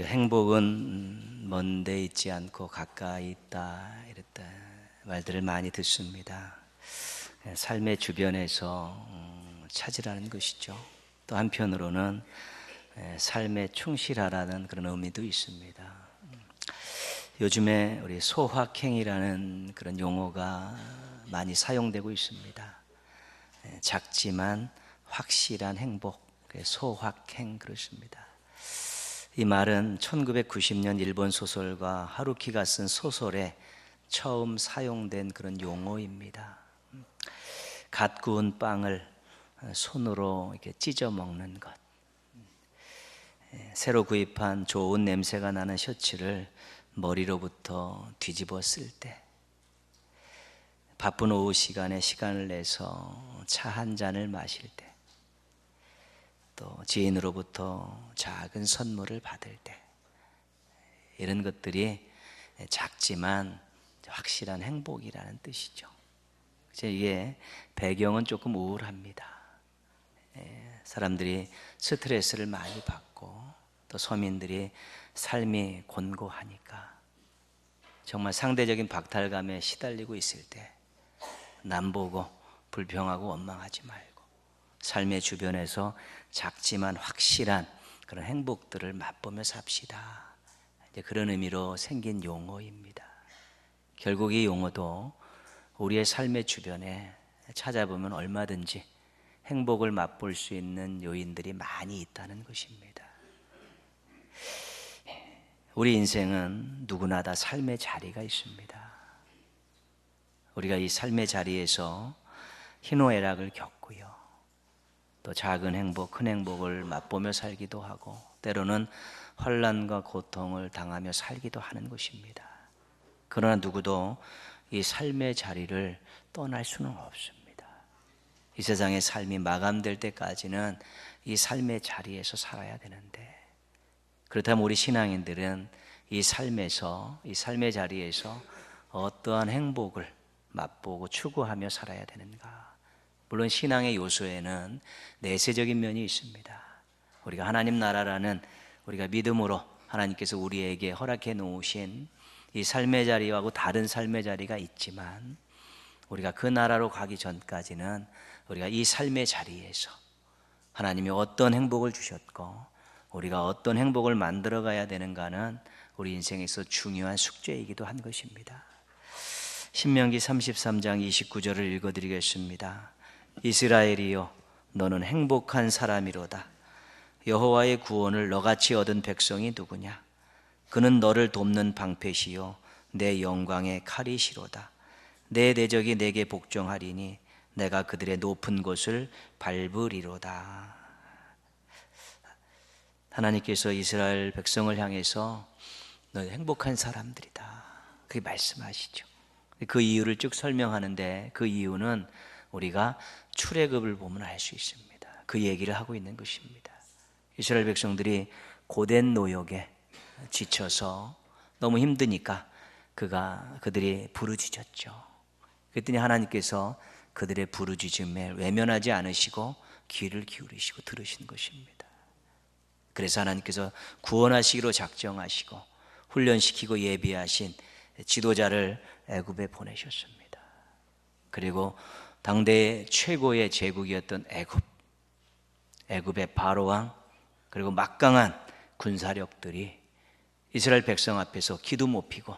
우리 행복은 먼데 있지 않고 가까이 있다 이랬다 말들을 많이 듣습니다. 예, 삶의 주변에서 음, 찾으라는 것이죠. 또 한편으로는 예, 삶에 충실하라는 그런 의미도 있습니다. 음, 요즘에 우리 소확행이라는 그런 용어가 많이 사용되고 있습니다. 예, 작지만 확실한 행복, 소확행 그렇습니다. 이 말은 1990년 일본 소설가 하루키가 쓴 소설에 처음 사용된 그런 용어입니다. 갓 구운 빵을 손으로 이렇게 찢어 먹는 것. 새로 구입한 좋은 냄새가 나는 셔츠를 머리로부터 뒤집었을 때, 바쁜 오후 시간에 시간을 내서 차 한 잔을 마실 때, 또 지인으로부터 작은 선물을 받을 때 이런 것들이 작지만 확실한 행복이라는 뜻이죠. 이게 배경은 조금 우울합니다. 예, 사람들이 스트레스를 많이 받고 또 서민들이 삶이 곤고하니까 정말 상대적인 박탈감에 시달리고 있을 때 남보고 불평하고 원망하지 말고 삶의 주변에서 작지만 확실한 그런 행복들을 맛보며 삽시다. 이제 그런 의미로 생긴 용어입니다. 결국 이 용어도 우리의 삶의 주변에 찾아보면 얼마든지 행복을 맛볼 수 있는 요인들이 많이 있다는 것입니다. 우리 인생은 누구나 다 삶의 자리가 있습니다. 우리가 이 삶의 자리에서 희노애락을 겪고요. 또 작은 행복, 큰 행복을 맛보며 살기도 하고 때로는 환란과 고통을 당하며 살기도 하는 것입니다. 그러나 누구도 이 삶의 자리를 떠날 수는 없습니다. 이 세상의 삶이 마감될 때까지는 이 삶의 자리에서 살아야 되는데 그렇다면 우리 신앙인들은 이 삶에서 이 삶의 자리에서 어떠한 행복을 맛보고 추구하며 살아야 되는가? 물론 신앙의 요소에는 내세적인 면이 있습니다. 우리가 하나님 나라라는 우리가 믿음으로 하나님께서 우리에게 허락해 놓으신 이 삶의 자리하고 다른 삶의 자리가 있지만 우리가 그 나라로 가기 전까지는 우리가 이 삶의 자리에서 하나님이 어떤 행복을 주셨고 우리가 어떤 행복을 만들어 가야 되는가는 우리 인생에서 중요한 숙제이기도 한 것입니다. 신명기 33장 29절을 읽어 드리겠습니다. 이스라엘이여 너는 행복한 사람이로다. 여호와의 구원을 너같이 얻은 백성이 누구냐? 그는 너를 돕는 방패시요 내 영광의 칼이시로다. 내 대적이 내게 복종하리니 내가 그들의 높은 곳을 밟으리로다. 하나님께서 이스라엘 백성을 향해서 너 행복한 사람들이다. 그렇게 말씀하시죠. 그 이유를 쭉 설명하는데 그 이유는 우리가 출애굽을 보면 알 수 있습니다. 그 얘기를 하고 있는 것입니다. 이스라엘 백성들이 고된 노역에 지쳐서 너무 힘드니까 그가 그들이 부르짖었죠. 그랬더니 하나님께서 그들의 부르짖음에 외면하지 않으시고 귀를 기울이시고 들으신 것입니다. 그래서 하나님께서 구원하시기로 작정하시고 훈련시키고 예비하신 지도자를 애굽에 보내셨습니다. 그리고 당대 최고의 제국이었던 애굽, 애굽의 바로 왕 그리고 막강한 군사력들이 이스라엘 백성 앞에서 기도 못 피고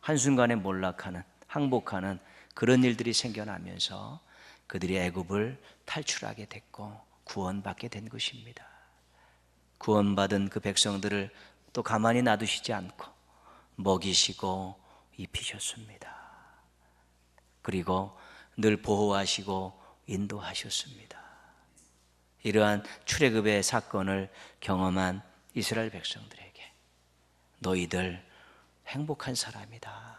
한순간에 몰락하는 항복하는 그런 일들이 생겨나면서 그들이 애굽을 탈출하게 됐고 구원받게 된 것입니다. 구원받은 그 백성들을 또 가만히 놔두시지 않고 먹이시고 입히셨습니다. 그리고 늘 보호하시고 인도하셨습니다. 이러한 출애굽의 사건을 경험한 이스라엘 백성들에게 너희들 행복한 사람이다.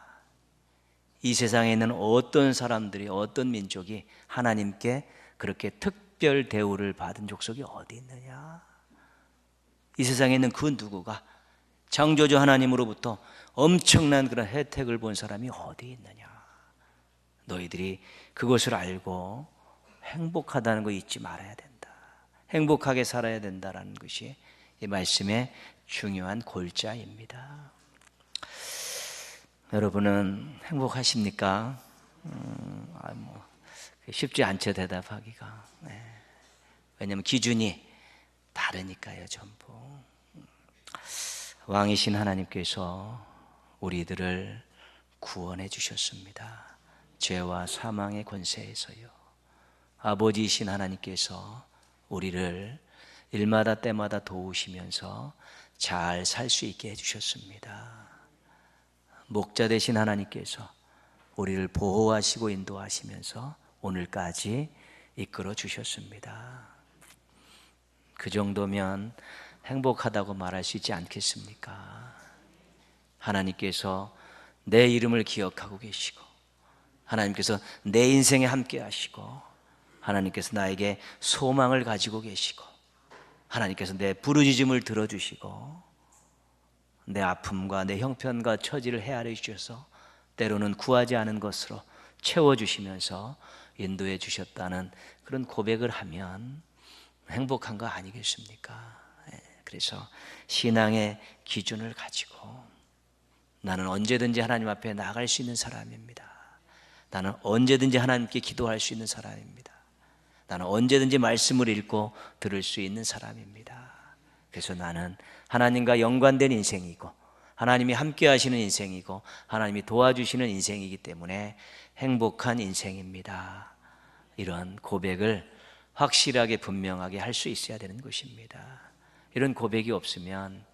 이 세상에 있는 어떤 사람들이 어떤 민족이 하나님께 그렇게 특별 대우를 받은 족속이 어디 있느냐? 이 세상에 있는 그 누구가 창조주 하나님으로부터 엄청난 그런 혜택을 본 사람이 어디 있느냐? 너희들이 그것을 알고 행복하다는 거 잊지 말아야 된다. 행복하게 살아야 된다라는 것이 이 말씀의 중요한 골자입니다. 여러분은 행복하십니까? 음, 아, 뭐 쉽지 않죠 대답하기가. 네. 왜냐하면 기준이 다르니까요 전부. 왕이신 하나님께서 우리들을 구원해 주셨습니다. 죄와 사망의 권세에서요. 아버지이신 하나님께서 우리를 일마다 때마다 도우시면서 잘 살 수 있게 해주셨습니다. 목자 되신 하나님께서 우리를 보호하시고 인도하시면서 오늘까지 이끌어 주셨습니다. 그 정도면 행복하다고 말할 수 있지 않겠습니까? 하나님께서 내 이름을 기억하고 계시고, 하나님께서 내 인생에 함께 하시고, 하나님께서 나에게 소망을 가지고 계시고, 하나님께서 내 부르짖음을 들어주시고, 내 아픔과 내 형편과 처지를 헤아려 주셔서 때로는 구하지 않은 것으로 채워주시면서 인도해 주셨다는 그런 고백을 하면 행복한 거 아니겠습니까? 예, 그래서 신앙의 기준을 가지고 나는 언제든지 하나님 앞에 나갈 수 있는 사람입니다. 나는 언제든지 하나님께 기도할 수 있는 사람입니다. 나는 언제든지 말씀을 읽고 들을 수 있는 사람입니다. 그래서 나는 하나님과 연관된 인생이고 하나님이 함께 하시는 인생이고 하나님이 도와주시는 인생이기 때문에 행복한 인생입니다. 이런 고백을 확실하게 분명하게 할 수 있어야 되는 것입니다. 이런 고백이 없으면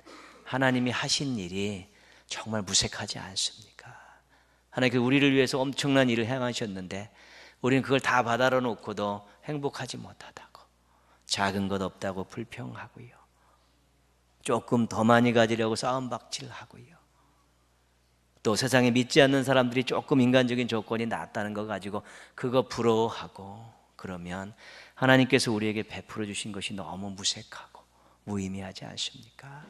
하나님이 하신 일이 정말 무색하지 않습니까? 하나님께 우리를 위해서 엄청난 일을 행하셨는데 우리는 그걸 다 받아러 놓고도 행복하지 못하다고 작은 것 없다고 불평하고요. 조금 더 많이 가지려고 싸움박질하고요. 또 세상에 믿지 않는 사람들이 조금 인간적인 조건이 낫다는 거 가지고 그거 부러워하고 그러면 하나님께서 우리에게 베풀어 주신 것이 너무 무색하고 무의미하지 않습니까?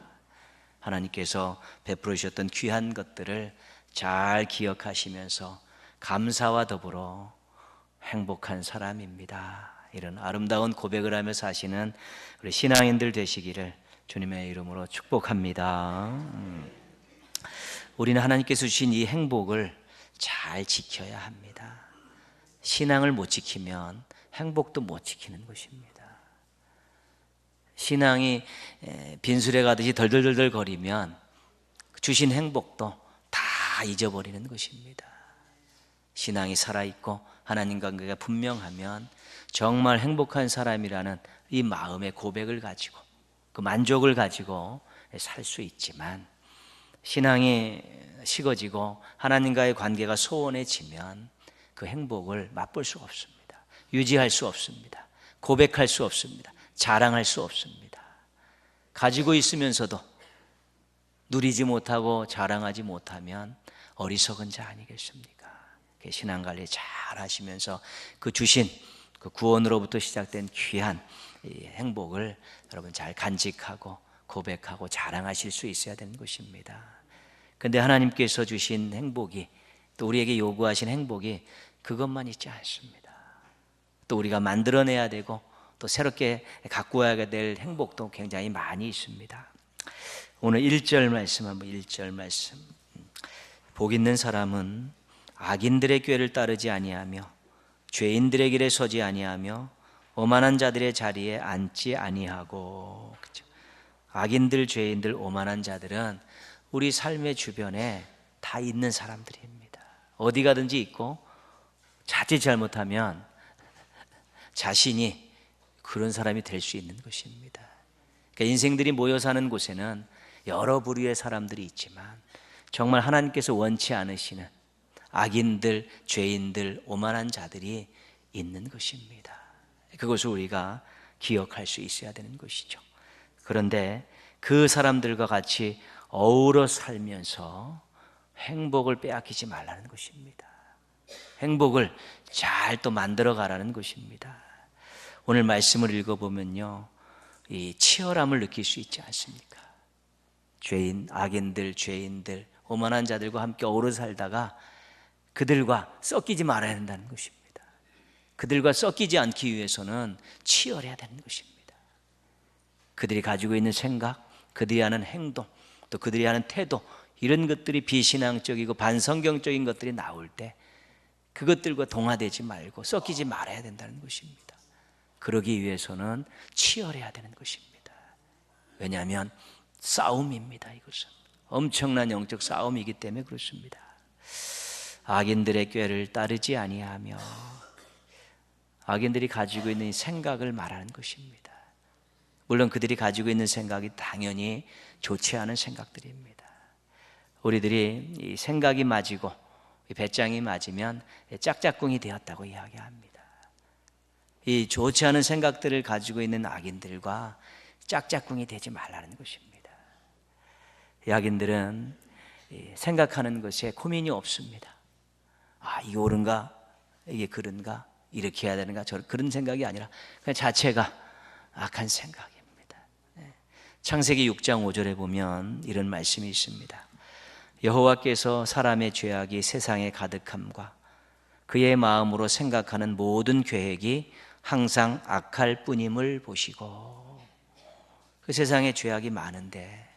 하나님께서 베풀어 주셨던 귀한 것들을 잘 기억하시면서 감사와 더불어 행복한 사람입니다. 이런 아름다운 고백을 하며 사시는 우리 신앙인들 되시기를 주님의 이름으로 축복합니다. 음. 우리는 하나님께서 주신 이 행복을 잘 지켜야 합니다. 신앙을 못 지키면 행복도 못 지키는 것입니다. 신앙이 빈술에 가듯이 덜덜덜덜 거리면 주신 행복도 다 잊어버리는 것입니다. 신앙이 살아있고 하나님 관계가 분명하면 정말 행복한 사람이라는 이 마음의 고백을 가지고 그 만족을 가지고 살 수 있지만 신앙이 식어지고 하나님과의 관계가 소원해지면 그 행복을 맛볼 수 없습니다. 유지할 수 없습니다. 고백할 수 없습니다. 자랑할 수 없습니다. 가지고 있으면서도 누리지 못하고 자랑하지 못하면 어리석은 자 아니겠습니까? 신앙 관리 잘 하시면서 그 주신 그 구원으로부터 시작된 귀한 행복을 여러분 잘 간직하고 고백하고 자랑하실 수 있어야 되는 것입니다. 근데 하나님께서 주신 행복이 또 우리에게 요구하신 행복이 그것만 있지 않습니다. 또 우리가 만들어내야 되고 또 새롭게 와야 될 행복도 굉장히 많이 있습니다. 오늘 1절 말씀 한번 1절 말씀. 복 있는 사람은 악인들의 꾀를 따르지 아니하며 죄인들의 길에 서지 아니하며 오만한 자들의 자리에 앉지 아니하고 그렇죠? 악인들, 죄인들, 오만한 자들은 우리 삶의 주변에 다 있는 사람들입니다. 어디 가든지 있고 자칫 잘못하면 자신이 그런 사람이 될 수 있는 것입니다. 그러니까 인생들이 모여 사는 곳에는 여러 부류의 사람들이 있지만 정말 하나님께서 원치 않으시는 악인들, 죄인들, 오만한 자들이 있는 것입니다. 그것을 우리가 기억할 수 있어야 되는 것이죠. 그런데 그 사람들과 같이 어우러 살면서 행복을 빼앗기지 말라는 것입니다. 행복을 잘 또 만들어 가라는 것입니다. 오늘 말씀을 읽어보면요. 이 치열함을 느낄 수 있지 않습니까? 죄인, 악인들, 죄인들, 오만한 자들과 함께 어우러 살다가 그들과 섞이지 말아야 한다는 것입니다. 그들과 섞이지 않기 위해서는 치열해야 되는 것입니다. 그들이 가지고 있는 생각, 그들이 하는 행동, 또 그들이 하는 태도, 이런 것들이 비신앙적이고 반성경적인 것들이 나올 때 그것들과 동화되지 말고 섞이지 말아야 된다는 것입니다. 그러기 위해서는 치열해야 되는 것입니다. 왜냐하면 싸움입니다. 이것은 엄청난 영적 싸움이기 때문에 그렇습니다. 악인들의 꾀를 따르지 아니하며 악인들이 가지고 있는 이 생각을 말하는 것입니다. 물론 그들이 가지고 있는 생각이 당연히 좋지 않은 생각들입니다. 우리들이 이 생각이 맞이고 이 배짱이 맞으면 짝짝꿍이 되었다고 이야기합니다. 이 좋지 않은 생각들을 가지고 있는 악인들과 짝짝꿍이 되지 말라는 것입니다. 이 악인들은 생각하는 것에 고민이 없습니다. 아, 이게 옳은가? 이게 그른가? 이렇게 해야 되는가? 저 그런 생각이 아니라 그냥 자체가 악한 생각입니다. 네. 창세기 6장 5절에 보면 이런 말씀이 있습니다. 여호와께서 사람의 죄악이 세상에 가득함과 그의 마음으로 생각하는 모든 계획이 항상 악할 뿐임을 보시고 그 세상에 죄악이 많은데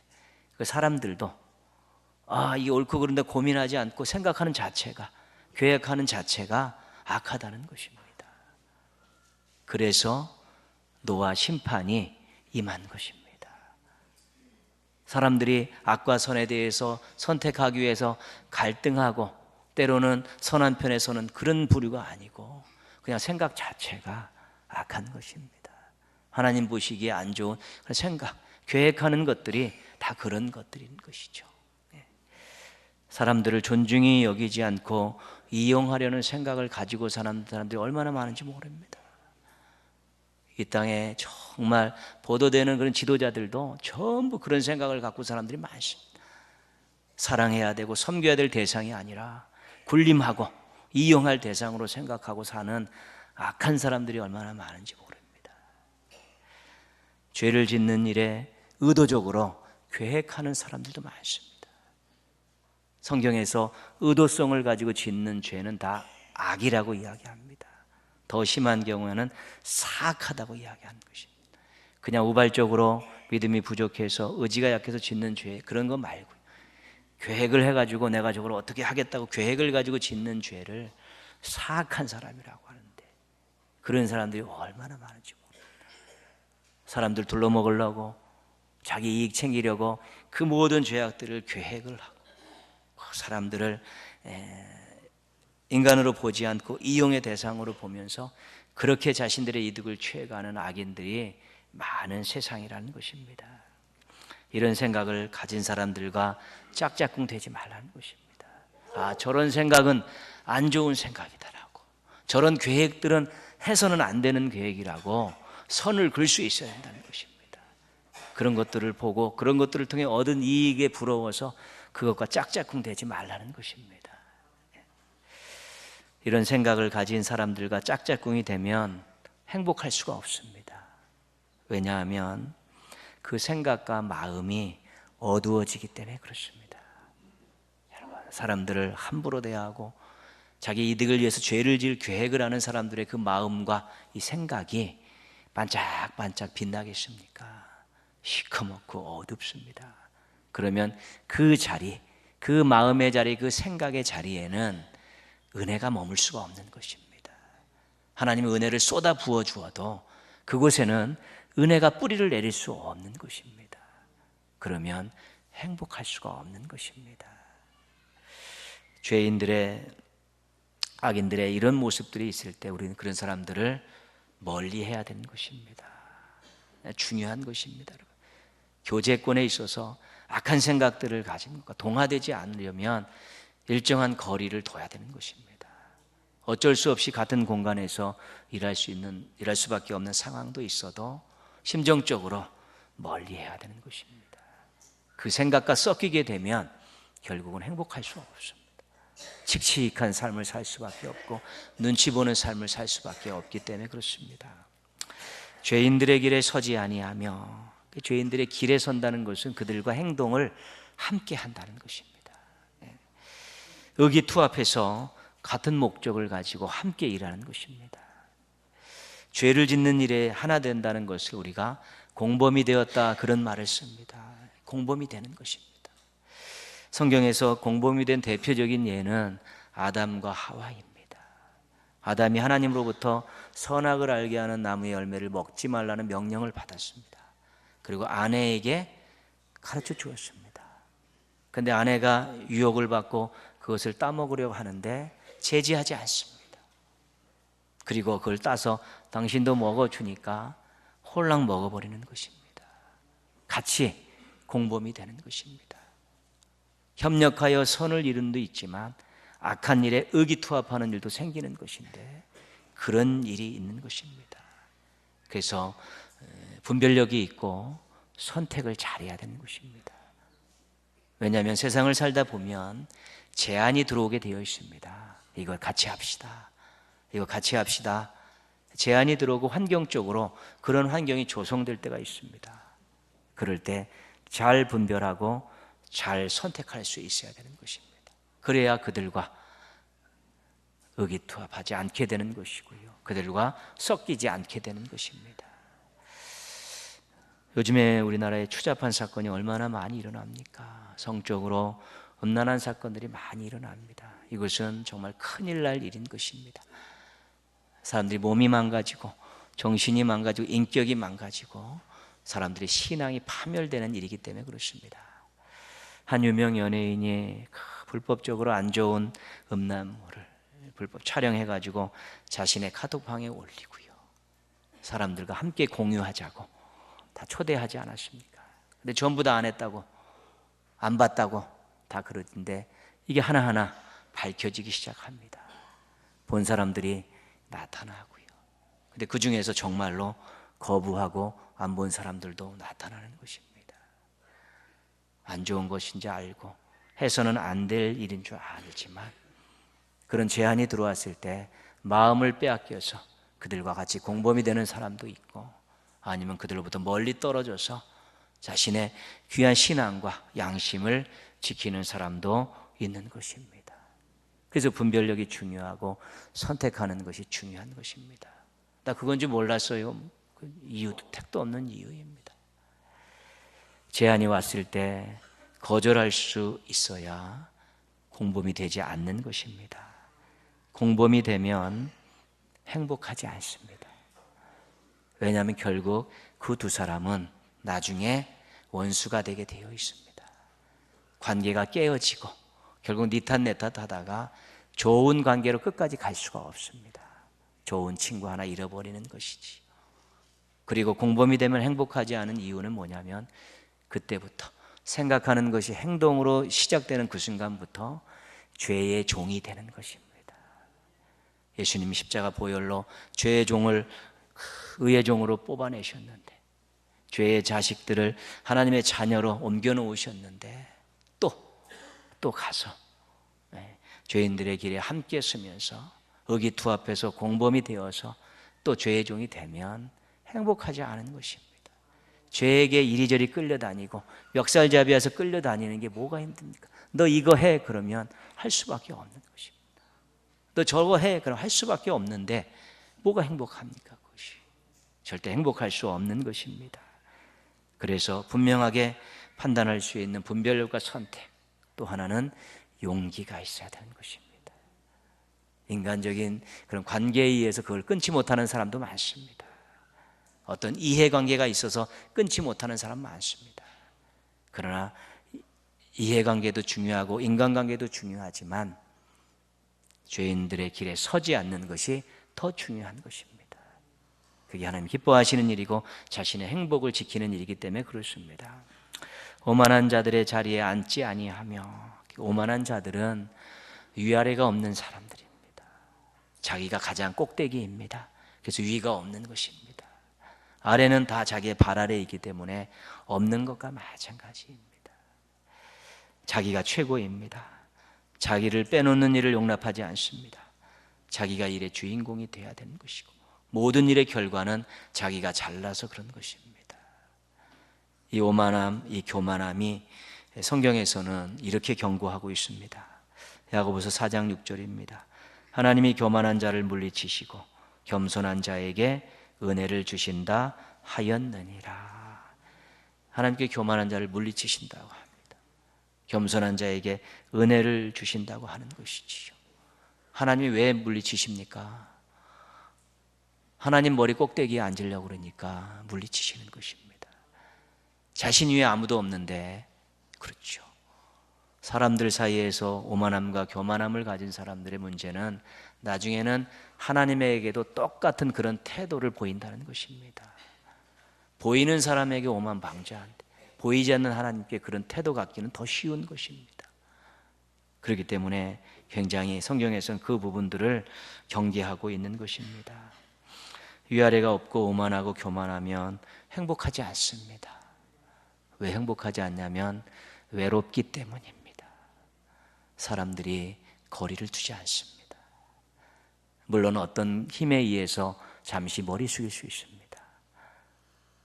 그 사람들도 아, 이게 옳고 그른데 고민하지 않고 생각하는 자체가 계획하는 자체가 악하다는 것입니다. 그래서 노아 심판이 임한 것입니다. 사람들이 악과 선에 대해서 선택하기 위해서 갈등하고 때로는 선한 편에 서는 그런 부류가 아니고 그냥 생각 자체가 악한 것입니다. 하나님 보시기에 안 좋은 생각, 계획하는 것들이 다 그런 것들인 것이죠. 예. 사람들을 존중히 여기지 않고 이용하려는 생각을 가지고 사는 사람들이 얼마나 많은지 모릅니다. 이 땅에 정말 보도되는 그런 지도자들도 전부 그런 생각을 갖고 사람들이 많습니다. 사랑해야 되고 섬겨야 될 대상이 아니라 군림하고 이용할 대상으로 생각하고 사는 악한 사람들이 얼마나 많은지 모릅니다. 죄를 짓는 일에 의도적으로 계획하는 사람들도 많습니다. 성경에서 의도성을 가지고 짓는 죄는 다 악이라고 이야기합니다. 더 심한 경우에는 사악하다고 이야기하는 것입니다. 그냥 우발적으로 믿음이 부족해서 의지가 약해서 짓는 죄 그런 거 말고 계획을 해가지고 내가 저걸 어떻게 하겠다고 계획을 가지고 짓는 죄를 사악한 사람이라고 하는데 그런 사람들이 얼마나 많은지 모릅니다. 사람들 둘러먹으려고 자기 이익 챙기려고 그 모든 죄악들을 계획을 하고 그 사람들을 인간으로 보지 않고 이용의 대상으로 보면서 그렇게 자신들의 이득을 취해가는 악인들이 많은 세상이라는 것입니다. 이런 생각을 가진 사람들과 짝짝꿍 되지 말라는 것입니다. 아, 저런 생각은 안 좋은 생각이다라고. 저런 계획들은 해서는 안 되는 계획이라고 선을 글 수 있어야 한다는 것입니다. 그런 것들을 보고 그런 것들을 통해 얻은 이익에 부러워서 그것과 짝짝꿍 되지 말라는 것입니다. 이런 생각을 가진 사람들과 짝짝꿍이 되면 행복할 수가 없습니다. 왜냐하면 그 생각과 마음이 어두워지기 때문에 그렇습니다. 여러분, 사람들을 함부로 대하고 자기 이득을 위해서 죄를 지을 계획을 하는 사람들의 그 마음과 이 생각이 반짝반짝 빛나겠습니까? 시커멓고 어둡습니다. 그러면 그 자리, 그 마음의 자리, 그 생각의 자리에는 은혜가 머물 수가 없는 것입니다. 하나님의 은혜를 쏟아 부어 주어도 그곳에는 은혜가 뿌리를 내릴 수 없는 것입니다. 그러면 행복할 수가 없는 것입니다. 죄인들의 악인들의 이런 모습들이 있을 때 우리는 그런 사람들을 멀리 해야 되는 것입니다. 중요한 것입니다. 교제권에 있어서 악한 생각들을 가진 것과 동화되지 않으려면 일정한 거리를 둬야 되는 것입니다. 어쩔 수 없이 같은 공간에서 일할 수 있는 일할 수밖에 없는 상황도 있어도 심정적으로 멀리 해야 되는 것입니다. 그 생각과 섞이게 되면 결국은 행복할 수 없습니다. 칙칙한 삶을 살 수밖에 없고 눈치 보는 삶을 살 수밖에 없기 때문에 그렇습니다. 죄인들의 길에 서지 아니하며 그 죄인들의 길에 선다는 것은 그들과 행동을 함께 한다는 것입니다. 의기투합해서 같은 목적을 가지고 함께 일하는 것입니다. 죄를 짓는 일에 하나 된다는 것을 우리가 공범이 되었다 그런 말을 씁니다. 공범이 되는 것입니다. 성경에서 공범이 된 대표적인 예는 아담과 하와입니다. 아담이 하나님으로부터 선악을 알게 하는 나무의 열매를 먹지 말라는 명령을 받았습니다. 그리고 아내에게 가르쳐 주었습니다. 근데 아내가 유혹을 받고 그것을 따먹으려고 하는데 제지하지 않습니다. 그리고 그걸 따서 당신도 먹어주니까 홀랑 먹어버리는 것입니다. 같이 공범이 되는 것입니다. 협력하여 선을 이룬 도 있지만 악한 일에 의기투합하는 일도 생기는 것인데 그런 일이 있는 것입니다. 그래서 분별력이 있고 선택을 잘해야 되는 것입니다. 왜냐하면 세상을 살다 보면 제한이 들어오게 되어 있습니다. 이걸 같이 합시다. 이거 같이 합시다. 제한이 들어오고 환경적으로 그런 환경이 조성될 때가 있습니다. 그럴 때 잘 분별하고 잘 선택할 수 있어야 되는 것입니다. 그래야 그들과 의기투합하지 않게 되는 것이고요. 그들과 섞이지 않게 되는 것입니다. 요즘에 우리나라에 추잡한 사건이 얼마나 많이 일어납니까? 성적으로 음란한 사건들이 많이 일어납니다. 이것은 정말 큰일 날 일인 것입니다. 사람들이 몸이 망가지고 정신이 망가지고 인격이 망가지고 사람들의 신앙이 파멸되는 일이기 때문에 그렇습니다. 한 유명 연예인이 불법적으로 안 좋은 음란물을 불법 촬영해 가지고 자신의 카톡방에 올리고요. 사람들과 함께 공유하자고 다 초대하지 않았습니까? 근데 전부 다 안 했다고 안 봤다고 다 그러던데 이게 하나하나 밝혀지기 시작합니다. 본 사람들이 나타나고요. 근데 그 중에서 정말로 거부하고 안 본 사람들도 나타나는 것입니다. 안 좋은 것인지 알고 해서는 안 될 일인 줄 알지만 그런 제한이 들어왔을 때 마음을 빼앗겨서 그들과 같이 공범이 되는 사람도 있고 아니면 그들로부터 멀리 떨어져서 자신의 귀한 신앙과 양심을 지키는 사람도 있는 것입니다. 그래서 분별력이 중요하고 선택하는 것이 중요한 것입니다. 나 그건지 몰랐어요. 그 이유도 택도 없는 이유입니다. 제한이 왔을 때 거절할 수 있어야 공범이 되지 않는 것입니다. 공범이 되면 행복하지 않습니다. 왜냐하면 결국 그 두 사람은 나중에 원수가 되게 되어 있습니다. 관계가 깨어지고 결국 니탓 내탓 하다가 좋은 관계로 끝까지 갈 수가 없습니다. 좋은 친구 하나 잃어버리는 것이지. 그리고 공범이 되면 행복하지 않은 이유는 뭐냐면 그때부터 생각하는 것이 행동으로 시작되는 그 순간부터 죄의 종이 되는 것입니다. 예수님 십자가 보혈로 죄의 종을 의의 종으로 뽑아내셨는데 죄의 자식들을 하나님의 자녀로 옮겨 놓으셨는데 또 또 가서 네, 죄인들의 길에 함께 서면서 의기투합해서 공범이 되어서 또 죄의 종이 되면 행복하지 않은 것입니다. 죄에게 이리저리 끌려다니고 멱살잡이해서 끌려다니는 게 뭐가 힘듭니까? 너 이거 해 그러면 할 수밖에 없는 것입니다. 너 저거 해 그럼 할 수밖에 없는데 뭐가 행복합니까? 절대 행복할 수 없는 것입니다. 그래서 분명하게 판단할 수 있는 분별력과 선택 또 하나는 용기가 있어야 되는 것입니다. 인간적인 그런 관계에 의해서 그걸 끊지 못하는 사람도 많습니다. 어떤 이해관계가 있어서 끊지 못하는 사람 많습니다. 그러나 이해관계도 중요하고 인간관계도 중요하지만 죄인들의 길에 서지 않는 것이 더 중요한 것입니다. 그게 하나님 기뻐하시는 일이고 자신의 행복을 지키는 일이기 때문에 그렇습니다. 오만한 자들의 자리에 앉지 아니하며 오만한 자들은 위아래가 없는 사람들입니다. 자기가 가장 꼭대기입니다. 그래서 위가 없는 것입니다. 아래는 다 자기의 발 아래에 있기 때문에 없는 것과 마찬가지입니다. 자기가 최고입니다. 자기를 빼놓는 일을 용납하지 않습니다. 자기가 일의 주인공이 되어야 되는 것이고 모든 일의 결과는 자기가 잘나서 그런 것입니다. 이 오만함, 이 교만함이 성경에서는 이렇게 경고하고 있습니다. 야고보서 4장 6절입니다. 하나님이 교만한 자를 물리치시고 겸손한 자에게 은혜를 주신다 하였느니라. 하나님께 교만한 자를 물리치신다고 합니다. 겸손한 자에게 은혜를 주신다고 하는 것이지요. 하나님이 왜 물리치십니까? 하나님 머리 꼭대기에 앉으려고 그러니까 물리치시는 것입니다. 자신 위에 아무도 없는데 그렇죠. 사람들 사이에서 오만함과 교만함을 가진 사람들의 문제는 나중에는 하나님에게도 똑같은 그런 태도를 보인다는 것입니다. 보이는 사람에게 오만 방자한데 보이지 않는 하나님께 그런 태도 갖기는 더 쉬운 것입니다. 그렇기 때문에 굉장히 성경에서는 그 부분들을 경계하고 있는 것입니다. 위아래가 없고 오만하고 교만하면 행복하지 않습니다. 왜 행복하지 않냐면 외롭기 때문입니다. 사람들이 거리를 두지 않습니다. 물론 어떤 힘에 의해서 잠시 머리 숙일 수 있습니다.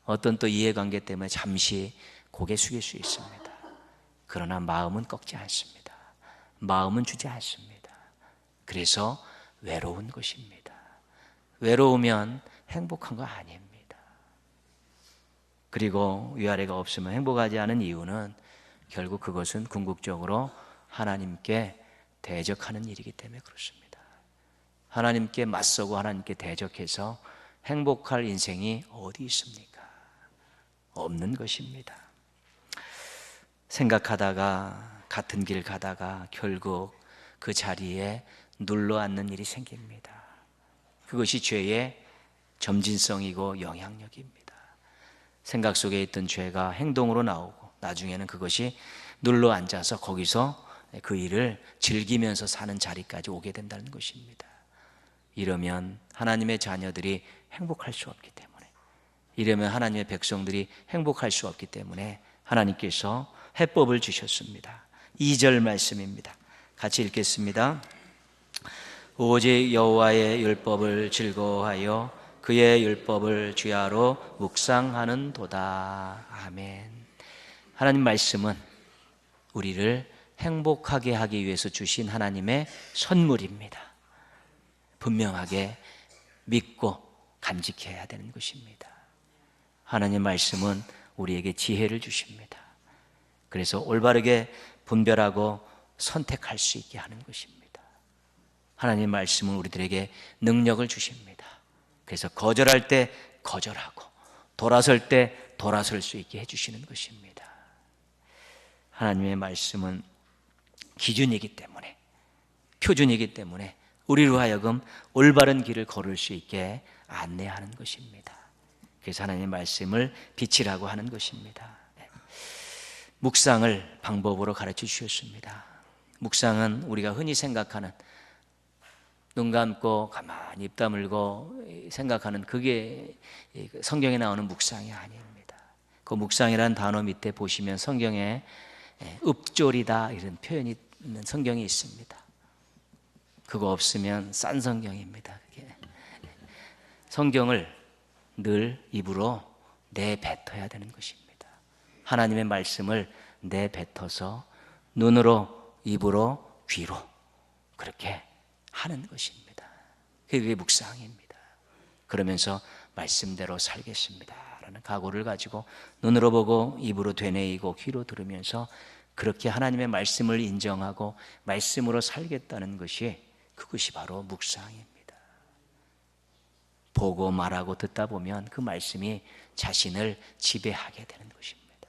어떤 또 이해관계 때문에 잠시 고개 숙일 수 있습니다. 그러나 마음은 꺾지 않습니다. 마음은 주지 않습니다. 그래서 외로운 것입니다. 외로우면 행복한 거 아닙니다. 그리고 위아래가 없으면 행복하지 않은 이유는 결국 그것은 궁극적으로 하나님께 대적하는 일이기 때문에 그렇습니다. 하나님께 맞서고 하나님께 대적해서 행복할 인생이 어디 있습니까? 없는 것입니다. 생각하다가 같은 길 가다가 결국 그 자리에 눌러 앉는 일이 생깁니다. 그것이 죄의 점진성이고 영향력입니다. 생각 속에 있던 죄가 행동으로 나오고 나중에는 그것이 눌러 앉아서 거기서 그 일을 즐기면서 사는 자리까지 오게 된다는 것입니다. 이러면 하나님의 자녀들이 행복할 수 없기 때문에 이러면 하나님의 백성들이 행복할 수 없기 때문에 하나님께서 해법을 주셨습니다. 2절 말씀입니다. 같이 읽겠습니다. 오직 여호와의 율법을 즐거워하여 그의 율법을 주야로 묵상하는 도다. 아멘. 하나님 말씀은 우리를 행복하게 하기 위해서 주신 하나님의 선물입니다. 분명하게 믿고 간직해야 되는 것입니다. 하나님 말씀은 우리에게 지혜를 주십니다. 그래서 올바르게 분별하고 선택할 수 있게 하는 것입니다. 하나님 말씀은 우리들에게 능력을 주십니다. 그래서 거절할 때 거절하고 돌아설 때 돌아설 수 있게 해주시는 것입니다. 하나님의 말씀은 기준이기 때문에 표준이기 때문에 우리로 하여금 올바른 길을 걸을 수 있게 안내하는 것입니다. 그래서 하나님의 말씀을 빛이라고 하는 것입니다. 묵상을 방법으로 가르쳐 주셨습니다. 묵상은 우리가 흔히 생각하는 눈 감고 가만히 입 다물고 생각하는 그게 성경에 나오는 묵상이 아닙니다. 그 묵상이라는 단어 밑에 보시면 성경에 읍졸이다 이런 표현이 있는 성경이 있습니다. 그거 없으면 싼 성경입니다. 그게. 성경을 늘 입으로 내뱉어야 되는 것입니다. 하나님의 말씀을 내뱉어서 눈으로, 입으로, 귀로 그렇게 하는 것입니다. 그게 묵상입니다. 그러면서 말씀대로 살겠습니다. 라는 각오를 가지고 눈으로 보고 입으로 되뇌이고 귀로 들으면서 그렇게 하나님의 말씀을 인정하고 말씀으로 살겠다는 것이 그것이 바로 묵상입니다. 보고 말하고 듣다 보면 그 말씀이 자신을 지배하게 되는 것입니다.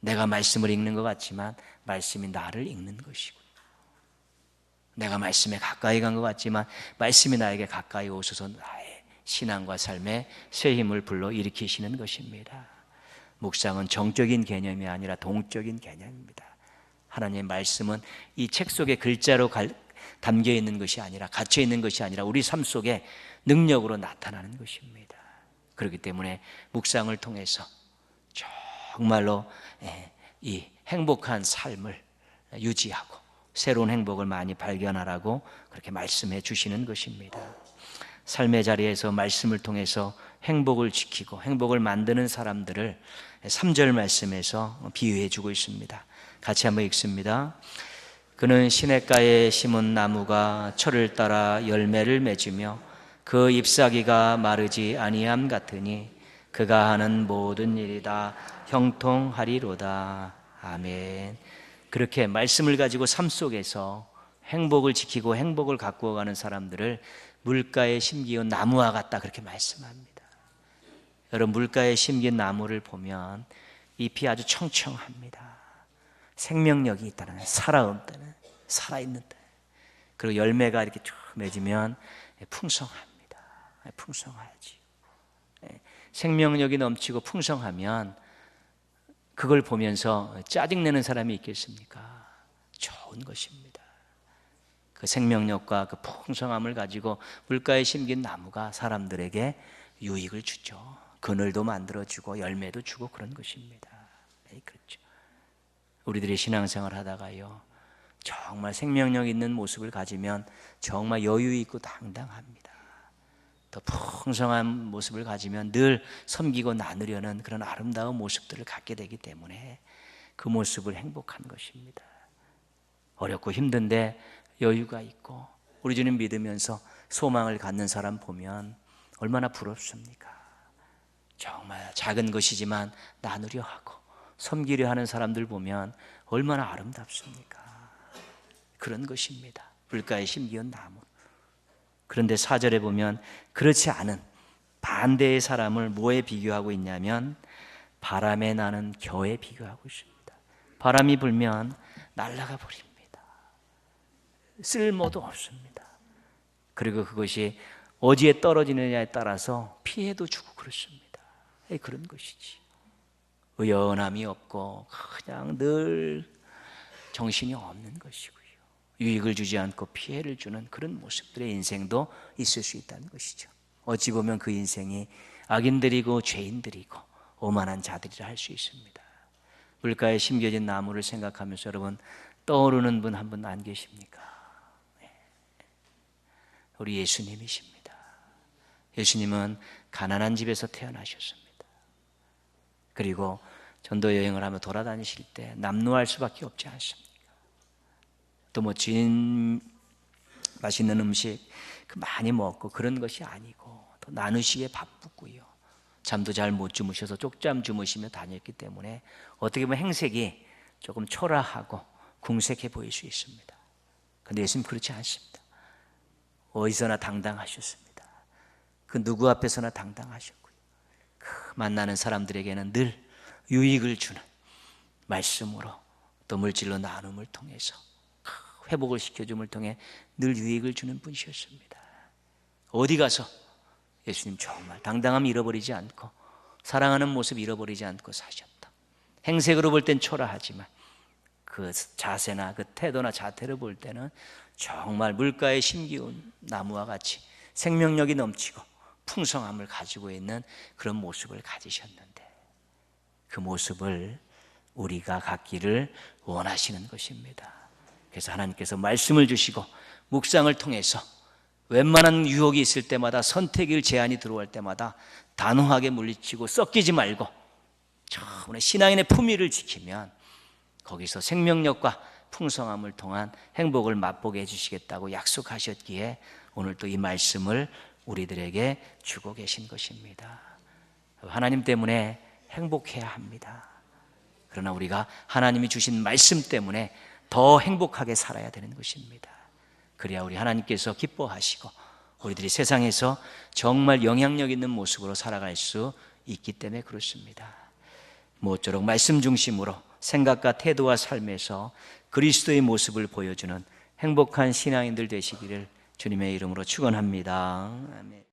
내가 말씀을 읽는 것 같지만 말씀이 나를 읽는 것이고 내가 말씀에 가까이 간 것 같지만 말씀이 나에게 가까이 오셔서 나의 신앙과 삶에 새 힘을 불러 일으키시는 것입니다. 묵상은 정적인 개념이 아니라 동적인 개념입니다. 하나님의 말씀은 이 책 속에 글자로 담겨 있는 것이 아니라 갇혀 있는 것이 아니라 우리 삶 속에 능력으로 나타나는 것입니다. 그렇기 때문에 묵상을 통해서 정말로 예, 이 행복한 삶을 유지하고 새로운 행복을 많이 발견하라고 그렇게 말씀해 주시는 것입니다. 삶의 자리에서 말씀을 통해서 행복을 지키고 행복을 만드는 사람들을 3절 말씀에서 비유해 주고 있습니다. 같이 한번 읽습니다. 그는 시냇가에 심은 나무가 철을 따라 열매를 맺으며 그 잎사귀가 마르지 아니함 같으니 그가 하는 모든 일이 다 형통하리로다. 아멘. 그렇게 말씀을 가지고 삶 속에서 행복을 지키고 행복을 가꾸어 가는 사람들을 물가에 심기운 나무와 같다 그렇게 말씀합니다. 여러분 물가에 심긴 나무를 보면 잎이 아주 청청합니다. 생명력이 있다는 살아있다는 살아있는 그리고 열매가 이렇게 쭉 맺으면 풍성합니다. 풍성하지. 생명력이 넘치고 풍성하면 그걸 보면서 짜증내는 사람이 있겠습니까? 좋은 것입니다. 그 생명력과 그 풍성함을 가지고 물가에 심긴 나무가 사람들에게 유익을 주죠. 그늘도 만들어주고 열매도 주고 그런 것입니다. 네, 그렇죠. 우리들이 신앙생활 하다가요, 정말 생명력 있는 모습을 가지면 정말 여유 있고 당당합니다. 더 풍성한 모습을 가지면 늘 섬기고 나누려는 그런 아름다운 모습들을 갖게 되기 때문에 그 모습을 행복한 것입니다. 어렵고 힘든데 여유가 있고 우리 주님 믿으면서 소망을 갖는 사람 보면 얼마나 부럽습니까? 정말 작은 것이지만 나누려 하고 섬기려 하는 사람들 보면 얼마나 아름답습니까? 그런 것입니다. 물가에 심기운 나무. 그런데 사절에 보면 그렇지 않은 반대의 사람을 뭐에 비교하고 있냐면 바람에 나는 겨에 비교하고 있습니다. 바람이 불면 날아가 버립니다. 쓸모도 없습니다. 그리고 그것이 어디에 떨어지느냐에 따라서 피해도 주고 그렇습니다. 그런 것이지. 의연함이 없고 그냥 늘 정신이 없는 것이고요. 유익을 주지 않고 피해를 주는 그런 모습들의 인생도 있을 수 있다는 것이죠. 어찌 보면 그 인생이 악인들이고 죄인들이고 오만한 자들이라 할 수 있습니다. 물가에 심겨진 나무를 생각하면서 여러분 떠오르는 분 한 분 안 계십니까? 네. 우리 예수님이십니다. 예수님은 가난한 집에서 태어나셨습니다. 그리고 전도 여행을 하며 돌아다니실 때 남루할 수밖에 없지 않습니까? 또 뭐 진 맛있는 음식 그 많이 먹고 그런 것이 아니고 또 나누시기에 바쁘고요. 잠도 잘 못 주무셔서 쪽잠 주무시며 다녔기 때문에 어떻게 보면 행색이 조금 초라하고 궁색해 보일 수 있습니다. 근데 예수님 그렇지 않습니다. 어디서나 당당하셨습니다. 그 누구 앞에서나 당당하셨고요. 그 만나는 사람들에게는 늘 유익을 주는 말씀으로 또 물질로 나눔을 통해서 회복을 시켜줌을 통해 늘 유익을 주는 분이셨습니다. 어디 가서 예수님 정말 당당함 잃어버리지 않고 사랑하는 모습 잃어버리지 않고 사셨다. 행색으로 볼 땐 초라하지만 그 자세나 그 태도나 자태를 볼 때는 정말 물가에 심기운 나무와 같이 생명력이 넘치고 풍성함을 가지고 있는 그런 모습을 가지셨는데 그 모습을 우리가 갖기를 원하시는 것입니다. 그래서 하나님께서 말씀을 주시고 묵상을 통해서 웬만한 유혹이 있을 때마다 선택일 제한이 들어올 때마다 단호하게 물리치고 섞이지 말고 처음에 신앙인의 품위를 지키면 거기서 생명력과 풍성함을 통한 행복을 맛보게 해주시겠다고 약속하셨기에 오늘 또 이 말씀을 우리들에게 주고 계신 것입니다. 하나님 때문에 행복해야 합니다. 그러나 우리가 하나님이 주신 말씀 때문에 더 행복하게 살아야 되는 것입니다. 그래야 우리 하나님께서 기뻐하시고 우리들이 세상에서 정말 영향력 있는 모습으로 살아갈 수 있기 때문에 그렇습니다. 모쪼록 말씀 중심으로 생각과 태도와 삶에서 그리스도의 모습을 보여주는 행복한 신앙인들 되시기를 주님의 이름으로 축원합니다. 아멘.